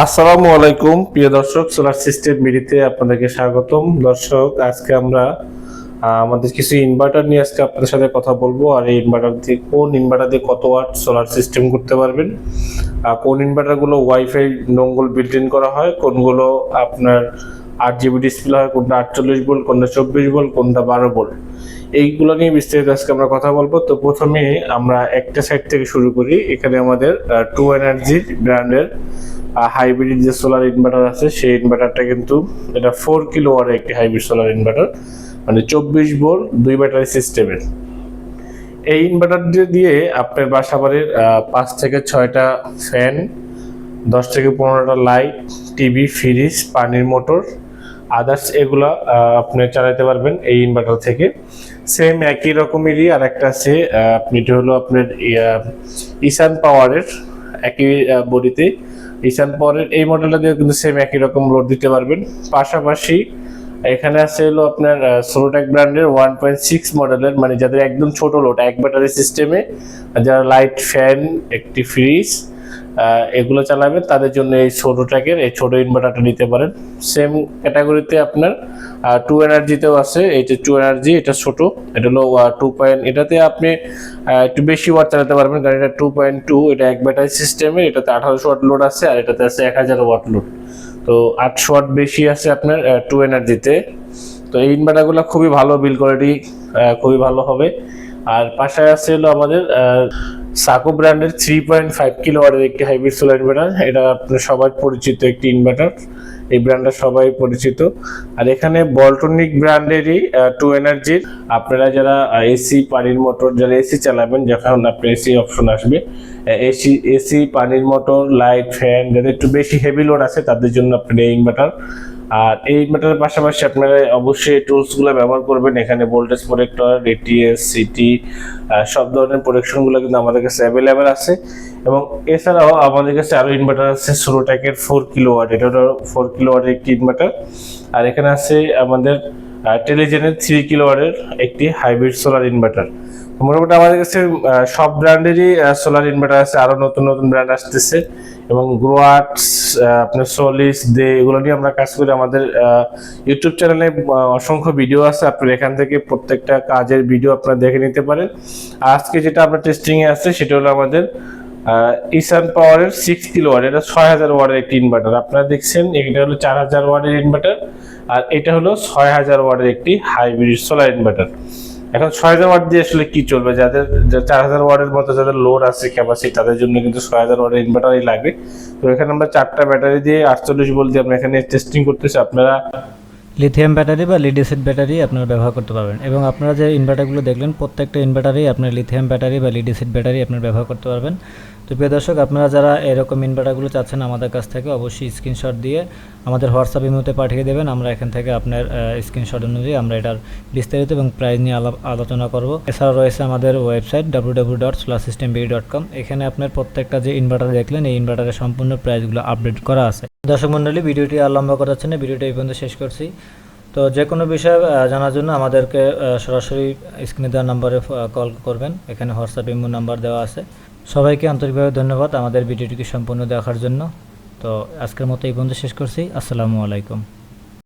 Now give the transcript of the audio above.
আসসালামু আলাইকুম, প্রিয় দর্শক সোলার সিস্টেম মিডিতে আপনাদেরকে স্বাগতম। দর্শক, আজকে আমরা আমাদের কিছু ইনভার্টার নিয়ে আজকে আপনাদের সাথে কথা বলব। আর এই ইনভার্টার দিয়ে, কোন ইনভার্টার দিয়ে কত ওয়াট সোলার সিস্টেম করতে পারবেন? আর কোন ইনভার্টারগুলো ওয়াইফাই নঙ্গল বিল্ট ইন করা হয়? কোনগুলো আপনার আট জিবি ডিসপ্লে হয়? কোনটা আটচল্লিশ ভোল্ট কোনটা চব্বিশ ভোল্ট কোনটা বারো ভোল্ট এইগুলো নিয়ে বিস্তারিত আজকে আমরা কথা বলব। তো প্রথমে আমরা একটা সাইড থেকে শুরু করি। এখানে আমাদের টু এনার্জি ব্র্যান্ডের হাইব্রিড যে সোলার ইনভার্টার আছে, সেই ইনভার্টারটা কিন্তু এটা ফোর কিলো ওয়ারের একটি হাইব্রিড সোলার ইনভার্টার মানে চব্বিশ ভোল্ট দুই ব্যাটারি সিস্টেমের এই ইনভার্টার দিয়ে আপনার বাসা বাড়ির পাঁচ থেকে ছয়টা ফ্যান দশ থেকে পনেরোটা লাইট টিভি ফ্রিজ পানির মোটর আদার্স এগুলা আপনি চালাতে পারবেন এই ইনভার্টার থেকে। সেম একই রকমেরই আর একটা আছে আপনি হলো আপনার ইসান পাওয়ারের একই বডিতে ইসান পরের এই মডেলটা দিয়ে কিন্তু সেম একই রকম লোড দিতে পারবেন। পাশাপাশি এখানে আছে হলো আপনার সোলোটেক ব্র্যান্ডের ওয়ান পয়েন্ট সিক্স মডেলের মানে যাদের একদম ছোট লোড এক ব্যাটারি সিস্টেমে যারা লাইট ফ্যান একটি ফ্রিজ এগুলো চালাবেন তাদের জন্য এই ছোটো ট্র্যাকের, এই ছোটো ইনভার্টারটা নিতে পারেন। সেম ক্যাটাগরিতে আপনার টু এনার্জিতেও আছে। এই যে টু এনার্জি এটা ছোট। এটা হলো টু পয়েন্ট এটাতে আপনি একটু বেশি ওয়াট চালাতে পারবেন। কারণ এটা টু পয়েন্ট টু এটা এক ব্যাটারি সিস্টেমে এটাতে আঠারোশো ওয়াট লোড আছে আর এটাতে আছে এক হাজার ওয়াট লোড তো আটশো ওয়াট বেশি আছে আপনার টু এনার্জিতে তো এই ইনভার্টারগুলো খুবই ভালো বিল কোয়ালিটি খুবই ভালো হবে। আর পাশে আছে হলো আমাদের সাকো ব্র্যান্ডের থ্রি পয়েন্ট ফাইভ কিলো ওয়াটের একটি হাইব্রিড সোলার ইনভার্টার এটা আপনার সবাই পরিচিত একটি ইনভার্টার এই ব্র্যান্ডটা সবাই পরিচিত। আর এখানে বল্টনিক ব্র্যান্ডেরই টু এনার্জির আপনারা যারা এসি পানির মোটর যারা এসি চালাবেন, যখন আপনার এসি অপশন আসবে এসি এসি পানির মোটর লাইট ফ্যান যাদের একটু বেশি হেভি লোড আছে, তাদের জন্য আপনার এই ইনভার্টার আর এই ইনভার্টারের পাশাপাশি আপনারা অবশ্যই টুলসগুলো ব্যবহার করবেন। এখানে ভোল্টেজ প্রোটেক্টর এটিএস সিটি সব ধরনের প্রোটেকশনগুলো কিন্তু আমাদের কাছে অ্যাভেলেবেল আছে। এবং এছাড়াও আমাদের কাছে আরও ইনভার্টার আছে সোলোট্যাকের ফোর কিলো ওয়াট এটা ফোর কিলো ওয়াটের একটি ইনভার্টার আর এখানে আছে আমাদের টেলিজেনের থ্রি কিলো ওয়াটের একটি হাইব্রিড সোলার ইনভার্টার মোটামুটি আমাদের কাছে সব ব্র্যান্ডেরই সোলার ইনভার্টার আছে। আরও নতুন নতুন ব্র্যান্ড আসতেছে। এবং গ্রোয়ার্টস আপনার সোলিস দে এগুলো নিয়ে আমরা কাজ করি। আমাদের ইউটিউব চ্যানেলে অসংখ্য ভিডিও আছে। আপনার এখান থেকে প্রত্যেকটা কাজের ভিডিও আপনারা দেখে নিতে পারেন। আজকে যেটা আমরা টেস্টিং এ আছে, সেটা হলো আমাদের ইসান পাওয়ারের সিক্স কিলো ওয়াট এটা ছয় হাজার ওয়াটের একটি ইনভার্টার আপনারা দেখছেন, এটা হলো চার হাজার ওয়াটের ইনভার্টার আর এটা হলো ছয় হাজার ওয়াটের একটি হাইব্রিড সোলার ইনভার্টার এখন ছয় হাজার ওয়াট দিয়ে আসলে কি চলবে? যাদের চার হাজার ওয়াটের মতো যাদের লোড আছে ক্যাপাসিটি তাদের জন্য কিন্তু ছয় হাজার ওয়াটের ইনভার্টারই লাগবে। তো এখানে আমরা চারটা ব্যাটারি দিয়ে আটচল্লিশ ভোল্ট দিয়ে আমরা এখানে টেস্টিং করতেছি। আপনারা লিথিয়াম ব্যাটারি বা লিড অ্যাসিড ব্যাটারি আপনারা ব্যবহার করতে পারবেন। এবং আপনারা যে ইনভার্টারগুলো দেখলেন, প্রত্যেকটা ইনভার্টারেই আপনার লিথিয়াম ব্যাটারি বা লিড অ্যাসিড ব্যাটারি আপনারা ব্যবহার করতে পারবেন। তো প্রিয় দর্শক, আপনারা যারা এরকম ইনভার্টারগুলো চাচ্ছেন আমাদের কাছ থেকে, অবশ্যই স্ক্রিনশট দিয়ে আমাদের হোয়াটসঅ্যাপ ইমোতে পাঠিয়ে দেবেন। আমরা এখান থেকে আপনার স্ক্রিনশট অনুযায়ী আমরা এটার বিস্তারিত এবং প্রাইস নিয়ে আলোচনা করব। এছাড়াও রয়েছে আমাদের website W W dot solar system B dot com এখানে আপনার প্রত্যেকটা যে ইনভার্টার দেখলেন, এই ইনভার্টারের সম্পূর্ণ প্রাইসগুলো আপডেট করা আছে। দর্শক মণ্ডলী ভিডিওটি আর লম্বা করা না, ভিডিওটি এই পর্যন্ত শেষ করছি। তো যে কোনো বিষয়ে জানার জন্য আমাদেরকে সরাসরি স্ক্রিনে দেওয়া নাম্বারে কল করবেন। এখানে হোয়াটসঅ্যাপ ইমো নাম্বার দেওয়া আছে। সবাইকে আন্তরিকভাবে ধন্যবাদ আমাদের ভিডিওটিকে সম্পূর্ণ দেখার জন্য। তো আজকের মতো এই পর্যন্ত শেষ করছি। আসসালামু আলাইকুম।